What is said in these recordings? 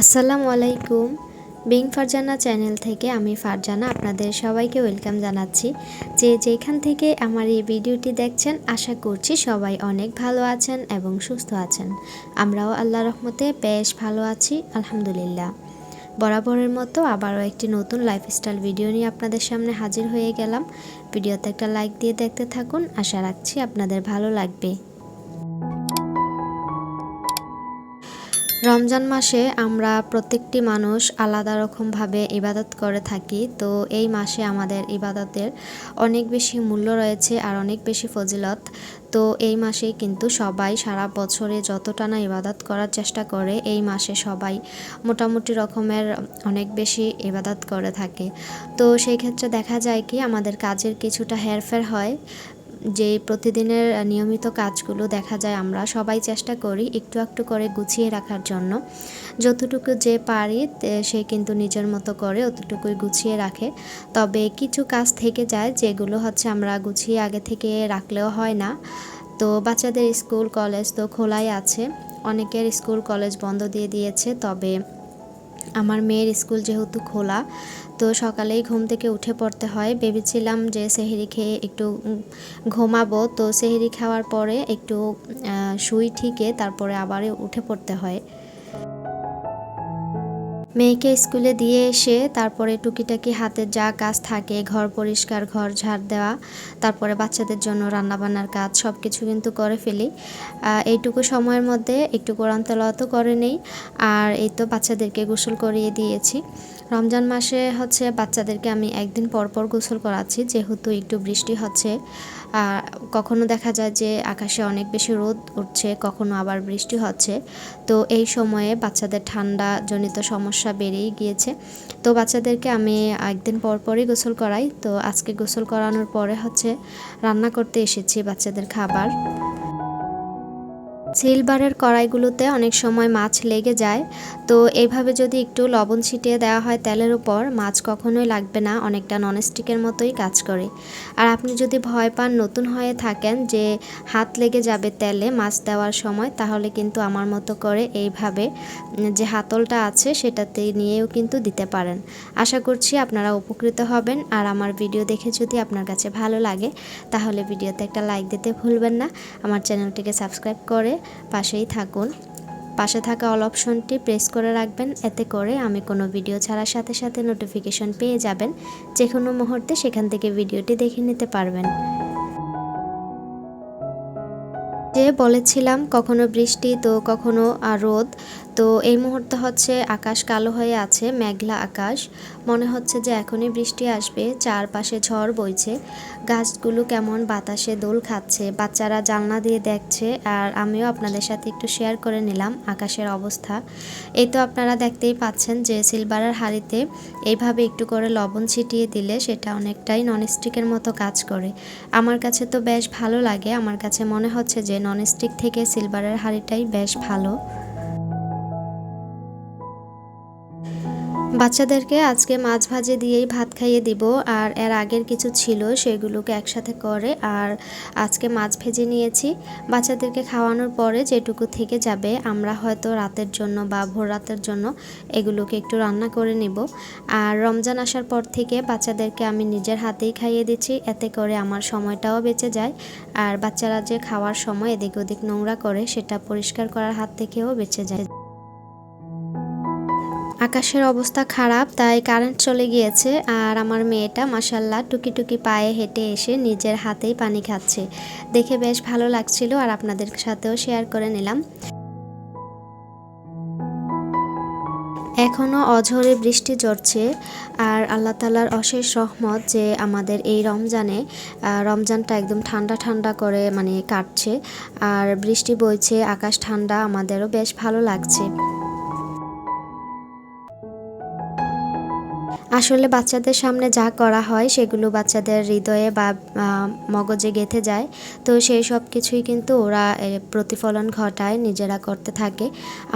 আসসালামু আলাইকুম। Being Farzana channel থেকে আমি ফারজানা আপনাদের সবাইকে ওয়েলকাম জানাচ্ছি। যে যেখান থেকে আমার এই ভিডিওটি দেখছেন, আশা করছি সবাই অনেক ভালো আছেন এবং সুস্থ আছেন। আমরাও আল্লাহ রহমতে বেশ ভালো আছি, আলহামদুলিল্লাহ। বরাবরের মতো আবারও একটি নতুন লাইফস্টাইল ভিডিও নিয়ে আপনাদের সামনে হাজির হয়ে গেলাম। ভিডিওতে একটা লাইক দিয়ে দেখতে থাকুন। আশা রাখছি আপনাদের ভালো লাগবে। রমজান মাসে আমরা প্রত্যেকটি মানুষ আলাদা রকমভাবে ইবাদত করে থাকি। তো এই মাসে আমাদের ইবাদতের অনেক বেশি মূল্য রয়েছে আর অনেক বেশি ফজিলত। তো এই মাসেই কিন্তু সবাই সারা বছরে যতটা না ইবাদত করার চেষ্টা করে, এই মাসে সবাই মোটামুটি রকমের অনেক বেশি ইবাদত করে থাকে। তো সেই ক্ষেত্রে দেখা যায় কি আমাদের কাজের কিছুটা হেরফের হয়। যে প্রতিদিনের নিয়মিত কাজগুলো দেখা যায়, আমরা সবাই চেষ্টা করি একটু একটু করে গুছিয়ে রাখার জন্য। যতটুকু যে পারি সে কিন্তু নিজের মতো করে অতটুকুই গুছিয়ে রাখে। তবে কিছু কাজ থেকে যায়, যেগুলো হচ্ছে আমরা গুছিয়ে আগে থেকে রাখলেও হয় না। তো বাচ্চাদের স্কুল, কলেজ তো খোলাই আছে। অনেকের স্কুল, কলেজ বন্ধ দিয়ে দিয়েছে। তবে আমার মেয়ের স্কুল যেহেতু খোলা, তো সকালেই ঘুম থেকে উঠে পড়তে হয়। ভেবেছিলাম যে সেহেরি খেয়ে একটু ঘুমাবো, তো সেহেরি খাওয়ার পরে একটু শুই ঠিকে তারপরে আবার উঠে পড়তে হয়। মেয়েকে স্কুলে দিয়ে এসে তারপরে টুকিটাকি হাতে যা কাজ থাকে, ঘর পরিষ্কার, ঘর ঝাড় দেওয়া, তারপরে বাচ্চাদের জন্য রান্নাবান্নার কাজ সব কিছু কিন্তু করে ফেলি। এইটুকু সময়ের মধ্যে একটু কোরআন তেলাওয়াতও করে নেই, আর এই তো বাচ্চাদেরকে গোসল করিয়ে দিয়েছি। রমজান মাসে হচ্ছে বাচ্চাদেরকে আমি একদিন পর পর গোসল করাচ্ছি, যেহেতু একটু বৃষ্টি হচ্ছে। কখনো দেখা যায় যে আকাশে অনেক বেশি রোদ উঠছে, কখনো আবার বৃষ্টি হচ্ছে। তো এই সময়ে বাচ্চাদের ঠান্ডা জনিত সমস্যা বেড়েই গিয়েছে। তো বাচ্চাদেরকে আমি একদিন পর পরই গোসল করাই। তো আজকে গোসল করানোর পরে হচ্ছে রান্না করতে এসেছি বাচ্চাদের খাবার। সিলভারের কড়াইগুলোতে অনেক সময় মাছ লেগে যায়। তো এইভাবে যদি একটু লবণ ছিটিয়ে দেওয়া হয় তেলের উপর, মাছ কখনোই লাগবে না, অনেকটা ননস্টিকের মতোই কাজ করে। আর আপনি যদি ভয় পান, নতুন হয়ে থাকেন যে হাত লেগে যাবে তেলে মাছ দেওয়ার সময়, তাহলে কিন্তু আমার মতো করে এইভাবে যে হাতলটা আছে সেটাতে নিয়েও কিন্তু দিতে পারেন। আশা করছি আপনারা উপকৃত হবেন। আর আমার ভিডিও দেখে যদি আপনার কাছে ভালো লাগে, তাহলে ভিডিওতে একটা লাইক দিতে ভুলবেন না। আমার চ্যানেলটিকে সাবস্ক্রাইব করে পাশেই থাকুন। পাশে থাকা অল অপশনটি প্রেস করে রাখবেন। এতে করে আমি কোনো ভিডিও ছাড়ার সাথে সাথে নোটিফিকেশন পেয়ে যাবেন। যে কোনো মুহূর্তে সেখান থেকে ভিডিওটি দেখে নিতে পারবেন। যে বলেছিলাম কখনো বৃষ্টি, তো কখনো রোদ। তো এই মুহূর্তে হচ্ছে আকাশ কালো হয়ে আছে, মেঘলা আকাশ। মনে হচ্ছে যে এখনই বৃষ্টি আসবে, চারপাশে ঝড় বইছে। গাছগুলো কেমন বাতাসে দোল খাচ্ছে, বাচ্চারা জানলা দিয়ে দেখছে। আর আমিও আপনাদের সাথে একটু শেয়ার করে নিলাম আকাশের অবস্থা। এই তো আপনারা দেখতেই পাচ্ছেন যে সিলভারের হাড়িতে এইভাবে একটু করে লবণ ছিটিয়ে দিলে সেটা অনেকটাই ননস্টিকের মতো কাজ করে। আমার কাছে তো বেশ ভালো লাগে, আমার কাছে মনে হচ্ছে যে ননস্টিক থেকে সিলভারের হাঁড়িটাই বেশ ভালো। বাচ্চাদেরকে আজকে মাছ ভাজে দিয়েই ভাত খাইয়ে দিব, আর এর আগের কিছু ছিল সেগুলোকে একসাথে করে, আর আজকে মাছ ভেজে নিয়েছি। বাচ্চাদেরকে খাওয়ানোর পরে যেটুকু থেকে যাবে, আমরা হয়তো রাতের জন্য বা ভোর রাতের জন্য এগুলোকে একটু রান্না করে নেব। আর রমজান আসার পর থেকে বাচ্চাদেরকে আমি নিজের হাতেই খাইয়ে দিচ্ছি, এতে করে আমার সময়টাও বেঁচে যায়। আর বাচ্চারা যে খাওয়ার সময় এদিক ওদিক নোংরা করে, সেটা পরিষ্কার করার হাত থেকেও বেঁচে যায়। আকাশের অবস্থা খারাপ, তাই কারেন্ট চলে গিয়েছে। আর আমার মেয়েটা মাসাল্লাহ টুকি টুকি পায়ে হেঁটে এসে নিজের হাতেই পানি খাচ্ছে। দেখে বেশ ভালো লাগছিল আর আপনাদের সাথেও শেয়ার করে নিলাম। এখনও অঝরে বৃষ্টি ঝরছে আর আল্লাহ তালার অশেষ রহমত যে আমাদের এই রমজানে রমজানটা একদম ঠান্ডা ঠান্ডা করে মানে কাটছে। আর বৃষ্টি বইছে, আকাশ ঠান্ডা, আমাদেরও বেশ ভালো লাগছে। আসলে বাচ্চাদের সামনে যা করা হয় সেগুলো বাচ্চাদের হৃদয়ে বা মগজে গেঁথে যায়। তো সেই সব কিছুই কিন্তু ওরা প্রতিফলন ঘটায়, নিজেরা করতে থাকে।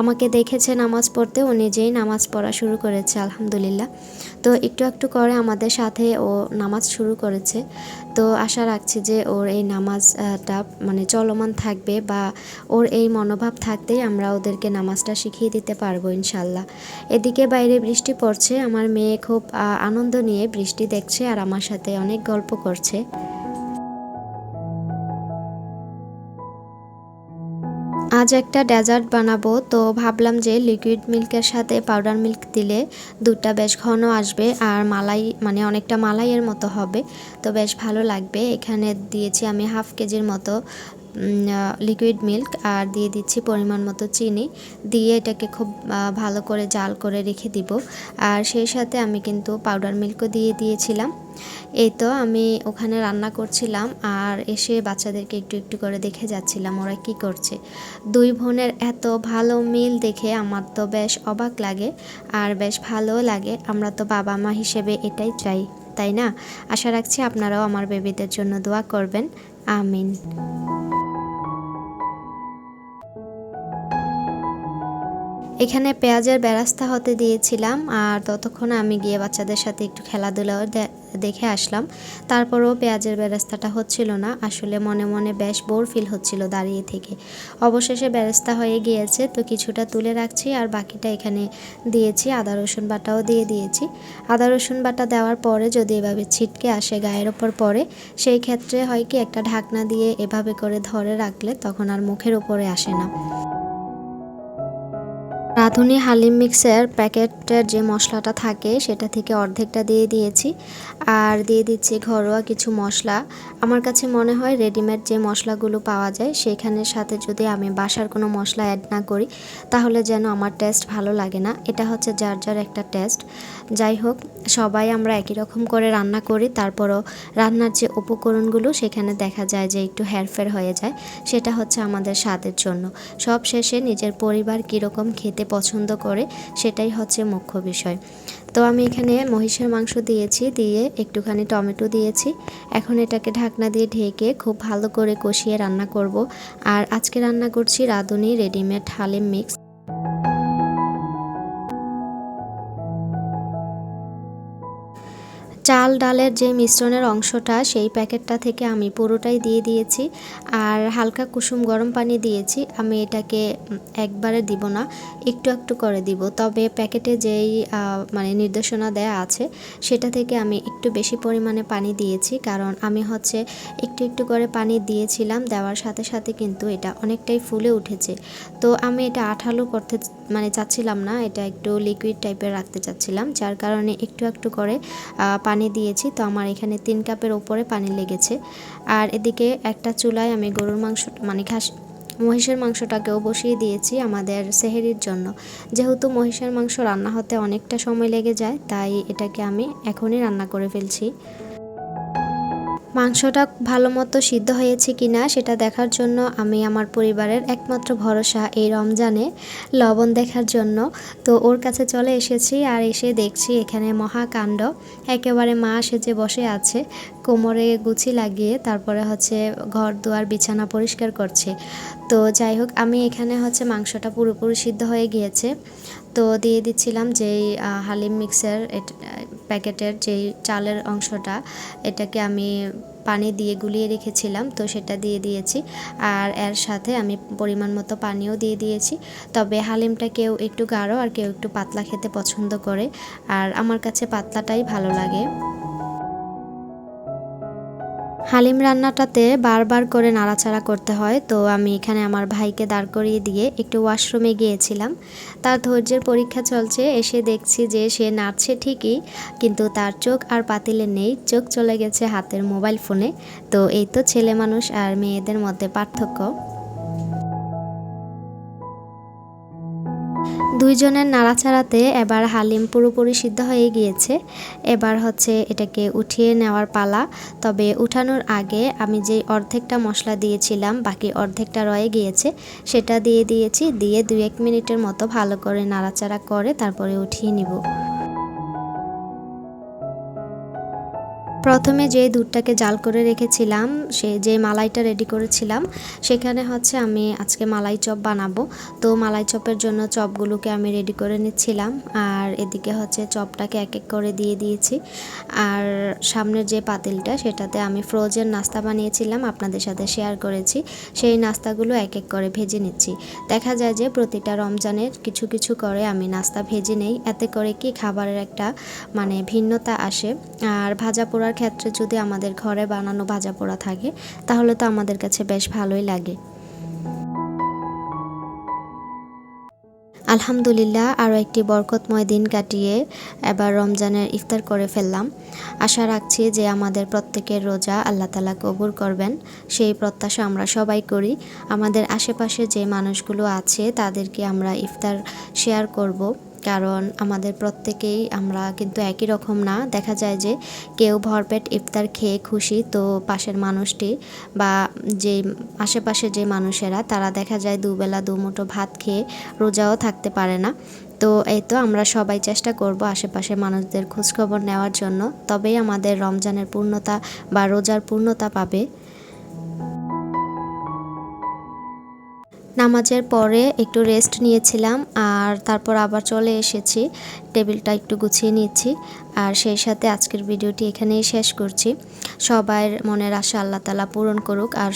আমাকে দেখেছে নামাজ পড়তে, ও নিজেই নামাজ পড়া শুরু করেছে, আলহামদুলিল্লাহ। তো একটু একটু করে আমাদের সাথে ও নামাজ শুরু করেছে। তো আশা রাখছি যে ওর এই নামাজটা মানে চলমান থাকবে বা ওর এই মনোভাব থাকতেই আমরা ওদেরকে নামাজটা শিখিয়ে দিতে পারব ইনশাল্লাহ। এদিকে বাইরে বৃষ্টি পড়ছে, আমার মেয়ে খুব আনন্দ নিয়ে বৃষ্টি দেখছে আর আমার সাথে অনেক গল্প করছে। আজ একটা ডেজার্ট বানাবো, তো ভাবলাম যে লিকুইড মিল্কের সাথে পাউডার মিল্ক দিলে দুধটা বেশ ঘন আসবে আর মালাই মানে অনেকটা মালাইয়ের মতো হবে। তো বেশ ভালো লাগবে। এখানে দিয়েছি আমি হাফ কেজির মতো লিকুইড মিল্ক আর দিয়ে দিচ্ছি পরিমাণ মতো চিনি। দিয়ে এটাকে খুব ভালো করে জাল করে রেখে দিব। আর সেই সাথে আমি কিন্তু পাউডার মিল্কও দিয়ে দিয়েছিলাম। এই তো আমি ওখানে রান্না করছিলাম আর এসে বাচ্চাদেরকে একটু একটু করে দেখে যাচ্ছিলাম ওরা কি করছে। দুই বোনের এত ভালো মিল দেখে আমার তো বেশ অবাক লাগে আর বেশ ভালোও লাগে। আমরা তো বাবা মা হিসেবে এটাই চাই, তাই না? আশা রাখছি আপনারাও আমার বেবিদের জন্য দোয়া করবেন। আমিন। এখানে পেঁয়াজের বেরাস্তা হতে দিয়েছিলাম আর ততক্ষণ আমি গিয়ে বাচ্চাদের সাথে একটু খেলাধুলাও দেখে আসলাম। তারপরেও পেঁয়াজের বেরাস্তাটা হচ্ছিল না, আসলে মনে মনে বেশ বোর ফিল হচ্ছিল দাঁড়িয়ে থেকে। অবশেষে বেরাস্তা হয়ে গিয়েছে, তো কিছুটা তুলে রাখছি আর বাকিটা এখানে দিয়েছি, আদা, রসুন বাটাও দিয়ে দিয়েছি। আদা, রসুন বাটা দেওয়ার পরে যদি এভাবে ছিটকে আসে গায়ের ওপর পরে সেই ক্ষেত্রে হয় কি একটা ঢাকনা দিয়ে এভাবে করে ধরে রাখলে তখন আর মুখের ওপরে আসে না। রাঁধুনি হালিম মিক্সের প্যাকেটের যে মশলাটা থাকে, সেটা থেকে অর্ধেকটা দিয়ে দিয়েছি। আর দিয়ে দিচ্ছি ঘরোয়া কিছু মশলা। আমার কাছে মনে হয় রেডিমেড যে মশলাগুলো পাওয়া যায় সেখানের সাথে যদি আমি বাসার কোনো মশলা অ্যাড না করি, তাহলে যেন আমার টেস্ট ভালো লাগে না। এটা হচ্ছে যার যার একটা টেস্ট যাই হোক, সবাই আমরা একই রকম করে রান্না করি। তারপরও রান্নার যে উপকরণগুলো, সেখানে দেখা যায় যে একটু হেরফের হয়ে যায়। সেটা হচ্ছে আমাদের স্বাদের জন্য। সব শেষে নিজের পরিবার কীরকম খেতে পছন্দ করে, সেটাই হচ্ছে মুখ্য বিষয়। তো আমি এখানে মহিষের মাংস দিয়েছি, দিয়ে একটুখানি টমেটো দিয়েছি। এখন এটাকে ঢাকনা দিয়ে ঢেকে খুব ভালো করে কষিয়ে রান্না করব। আর আজকে রান্না করছি রাঁধুনি রেডিমেড হালিম মিক্স। চাল ডালের যে মিশ্রণের অংশটা সেই প্যাকেটটা থেকে আমি পুরোটাই দিয়ে দিয়েছি আর হালকা কুসুম গরম পানি দিয়েছি। আমি এটাকে একবারে দিব না একটু একটু করে দিব। তবে প্যাকেটে যেই মানে নির্দেশনা দেয়া আছে সেটা থেকে আমি একটু বেশি পরিমাণে পানি দিয়েছি। কারণ আমি হচ্ছে একটু একটু করে পানি দিয়েছিলাম দেওয়ার সাথে সাথে কিন্তু এটা অনেকটাই ফুলে উঠেছে। তো আমি এটা আঠালো করতে মানে চাচ্ছিলাম না এটা একটু লিকুইড টাইপের রাখতে চাচ্ছিলাম যার কারণে একটু একটু করে আহ, পানি দিয়েছি, তো আমার এখানে তিন কাপের ওপরে পানি লেগেছে। আর এদিকে একটা চুলায় আমি গরুর মাংস মানে ঘাস, মহিষের মাংসটাকেও বসিয়ে দিয়েছি আমাদের সেহেরির জন্য। যেহেতু মহিষের মাংস রান্না হতে অনেকটা সময় লেগে যায়, তাই এটাকে আমি এখনই রান্না করে ফেলছি। মাংসটা ভালো মতো সিদ্ধ হয়েছে কি না সেটা দেখার জন্য আমি আমার পরিবারের একমাত্র ভরসা এই রমজানে লবণ দেখার জন্য। তো ওর কাছে চলে এসেছি আর এসে দেখছি এখানে মহাকাণ্ড। একেবারে মা সেজে বসে আছে। কোমরে গুছি লাগিয়ে তারপরে হচ্ছে ঘর দুয়ার, বিছানা পরিষ্কার করছে। তো যাই হোক, আমি এখানে হচ্ছে মাংসটা পুরোপুরি সিদ্ধ হয়ে গিয়েছে। তো দিয়ে দিচ্ছিলাম যেই হালিম মিক্সের প্যাকেটের যেই চালের অংশটা, এটাকে আমি পানি দিয়ে গুলিয়ে রেখেছিলাম, তো সেটা দিয়ে দিয়েছি। আর এর সাথে আমি পরিমাণ মতো পানিও দিয়ে দিয়েছি। তবে হালিমটা কেউ একটু গাঢ় আর কেউ একটু পাতলা খেতে পছন্দ করে। আর আমার কাছে পাতলাটাই ভালো লাগে। হালিম রান্নাটাতে বারবার করে নাড়াচাড়া করতে হয়। তো আমি এখানে আমার ভাইকে দাঁড় করিয়ে দিয়ে একটু ওয়াশরুমে গিয়েছিলাম। তার ধৈর্যের পরীক্ষা চলছে। এসে দেখছি যে সে নাড়ছে ঠিকই, কিন্তু তার চোখ আর পাতিলে নেই। চোখ চলে গেছে হাতের মোবাইল ফোনে। তো এই তো ছেলে মানুষ আর মেয়েদের মধ্যে পার্থক্য। দুইজনের নাড়াচাড়াতে এবার হালিম পুরোপুরি সিদ্ধ হয়ে গিয়েছে। এবার হচ্ছে এটাকে উঠিয়ে নেওয়ার পালা। তবে উঠানোর আগে আমি যে অর্ধেকটা মশলা দিয়েছিলাম, বাকি অর্ধেকটা রয়ে গিয়েছে, সেটা দিয়ে দিয়েছি। দিয়ে দু এক মিনিটের মতো ভালো করে নাড়াচাড়া করে তারপরে উঠিয়ে নিব। প্রথমে যে দুধটাকে জাল করে রেখেছিলাম, সে যে মালাইটা রেডি করেছিলাম, সেখানে হচ্ছে আমি আজকে মালাই চপ বানাবো। তো মালাই চপের জন্য চপগুলোকে আমি রেডি করে নিচ্ছিলাম। আর এদিকে হচ্ছে চপটাকে এক এক করে দিয়ে দিয়েছি। আর সামনের যে পাতিলটা, সেটাতে আমি ফ্রোজেন নাস্তা বানিয়েছিলাম, আপনাদের সাথে শেয়ার করেছি। সেই নাস্তাগুলো এক এক করে ভেজে নিচ্ছি। দেখা যায় যে প্রতিটা রমজানের কিছু কিছু করে আমি নাস্তা ভেজে নেই। এতে করে কি খাবারের একটা মানে ভিন্নতা আসে। আর ভাজা পোড়ার ক্ষেত্রে যদি আমাদের ঘরে বানানো ভাজা পোড়া থাকে, তাহলে তো আমাদের কাছে বেশ ভালোই লাগে। আলহামদুলিল্লাহ, আরও একটি বরকতময় দিন কাটিয়ে এবার রমজানের ইফতার করে ফেললাম। আশা রাখছি যে আমাদের প্রত্যেকের রোজা আল্লাহ তালা কবুর করবেন। সেই প্রত্যাশা আমরা সবাই করি। আমাদের আশেপাশে যে মানুষগুলো আছে তাদেরকে আমরা ইফতার শেয়ার করব। কারণ আমাদের প্রত্যেকেই আমরা কিন্তু একই রকম না। দেখা যায় যে কেউ ভরপেট ইফতার খেয়ে খুশি তো পাশের মানুষটি বা যে আশেপাশে যে মানুষেরা তারা দেখা যায় দুবেলা দুমুঠো ভাত খেয়ে রোজাও থাকতে পারে না। তো এই তো আমরা সবাই চেষ্টা করব আশেপাশের মানুষদের খোঁজখবর নেওয়ার জন্য। তবেই আমাদের রমজানের পূর্ণতা বা রোজার পূর্ণতা পাবে। নামাজের পরে একটু রেস্ট নিয়েছিলাম আর তারপর আবার চলে এসেছি। টেবিলটা একটু গুছিয়ে নিচ্ছি আর সেই সাথে আজকের ভিডিওটি এখানেই শেষ করছি। সবার মনের আশা আল্লাহ তালা পূরণ করুক আর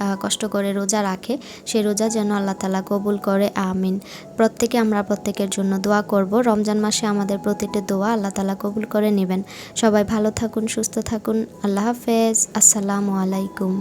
আহ, কষ্ট করে রোজা রাখে। সে রোজা যেন আল্লাহ তালা কবুল করে আমিন। প্রত্যেকে আমরা প্রত্যেকের জন্য দোয়া করব। রমজান মাসে আমাদের প্রতিটি দোয়া আল্লাহ তালা কবুল করে নেবেন। সবাই ভালো থাকুন সুস্থ থাকুন। আল্লাহ হাফেজ। আসসালামু আলাইকুম।